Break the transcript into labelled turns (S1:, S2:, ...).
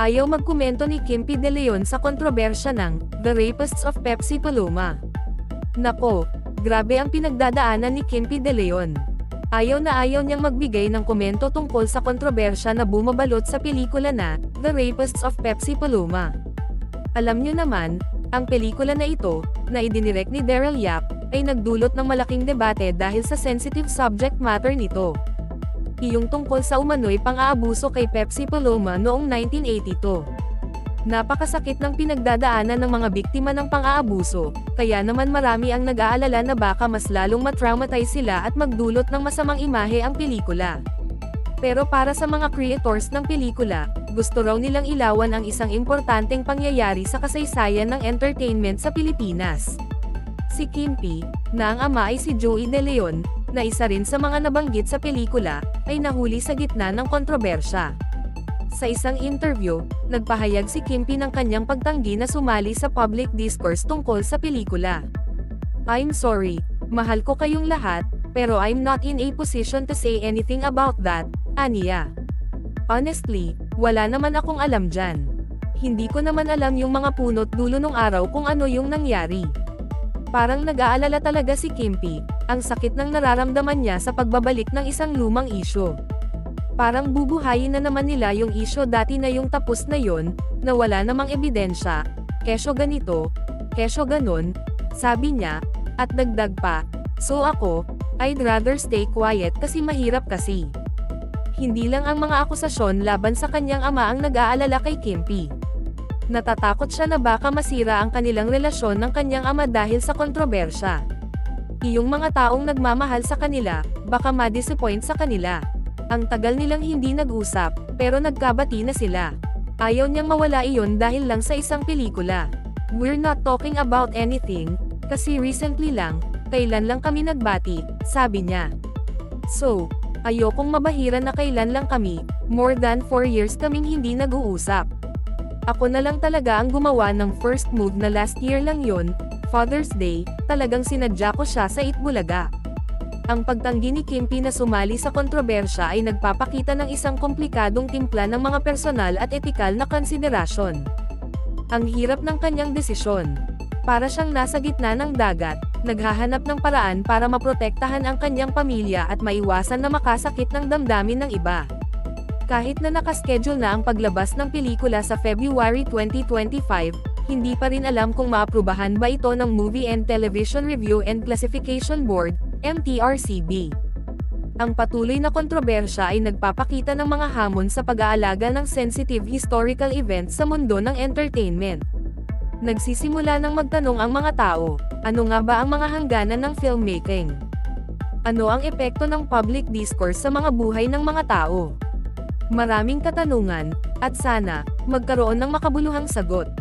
S1: Ayaw magkomento ni Kimpi De Leon sa kontrobersya ng The Rapists of Pepsi Paloma. Nako, grabe ang pinagdadaanan ni Kimpi De Leon. Ayaw na ayaw niyang magbigay ng komento tungkol sa kontrobersya na bumabalot sa pelikula na The Rapists of Pepsi Paloma. Alam niyo naman, ang pelikula na ito, na idinirect ni Daryl Yap, ay nagdulot ng malaking debate dahil sa sensitive subject matter nito. Iyong tungkol sa umano'y pang-aabuso kay Pepsi Paloma noong 1982. Napakasakit ng pinagdadaanan ng mga biktima ng pang-aabuso, kaya naman marami ang nag-aalala na baka mas lalong matraumatize sila at magdulot ng masamang imahe ang pelikula. Pero para sa mga creators ng pelikula, gusto raw nilang ilawan ang isang importanteng pangyayari sa kasaysayan ng entertainment sa Pilipinas. Si Kimpi, na ang ama ay si Joey De Leon, na isa rin sa mga nabanggit sa pelikula, ay nahuli sa gitna ng kontrobersya. Sa isang interview, nagpahayag si Kimpi ng kanyang pagtanggi na sumali sa public discourse tungkol sa pelikula. I'm sorry, mahal ko kayong lahat, pero I'm not in a position to say anything about that, aniya. Honestly, wala naman akong alam dyan. Hindi ko naman alam yung mga punot dulo nung araw kung ano yung nangyari. Parang nag-aalala talaga si Kimpi, ang sakit ng nararamdaman niya sa pagbabalik ng isang lumang isyo. Parang bubuhayin na naman nila yung isyo dati na yung tapos na yon, na wala namang ebidensya, kesyo ganito, kesyo ganon, sabi niya, at dagdag pa, so ako, I'd rather stay quiet kasi mahirap kasi. Hindi lang ang mga akusasyon laban sa kanyang ama ang nag-aalala kay Kimpi. Natatakot siya na baka masira ang kanilang relasyon ng kanyang ama dahil sa kontrobersya. Iyong mga taong nagmamahal sa kanila, baka ma-disappoint sa kanila. Ang tagal nilang hindi nag-usap, pero nagkabati na sila. Ayaw niyang mawala iyon dahil lang sa isang pelikula. We're not talking about anything, kasi recently lang, kailan lang kami nagbati, sabi niya. So, ayokong mabahiran na kailan lang kami, more than 4 years kaming hindi nag-uusap. Ako na lang talaga ang gumawa ng first move na last year lang yon, Father's Day, talagang sinadya ko siya sa Itbulaga. Ang pagtanggi ni Kimpi na sumali sa kontrobersya ay nagpapakita ng isang komplikadong timpla ng mga personal at etikal na konsiderasyon. Ang hirap ng kanyang desisyon. Para siyang nasa gitna ng dagat, naghahanap ng paraan para maprotektahan ang kanyang pamilya at maiwasan na makasakit ng damdamin ng iba. Kahit na nakaschedule na ang paglabas ng pelikula sa February 2025, hindi pa rin alam kung maaprubahan ba ito ng Movie and Television Review and Classification Board, MTRCB. Ang patuloy na kontrobersya ay nagpapakita ng mga hamon sa pag-aalaga ng sensitive historical events sa mundo ng entertainment. Nagsisimula ng magtanong ang mga tao, ano nga ba ang mga hangganan ng filmmaking? Ano ang epekto ng public discourse sa mga buhay ng mga tao? Maraming katanungan, at sana, magkaroon ng makabuluhang sagot.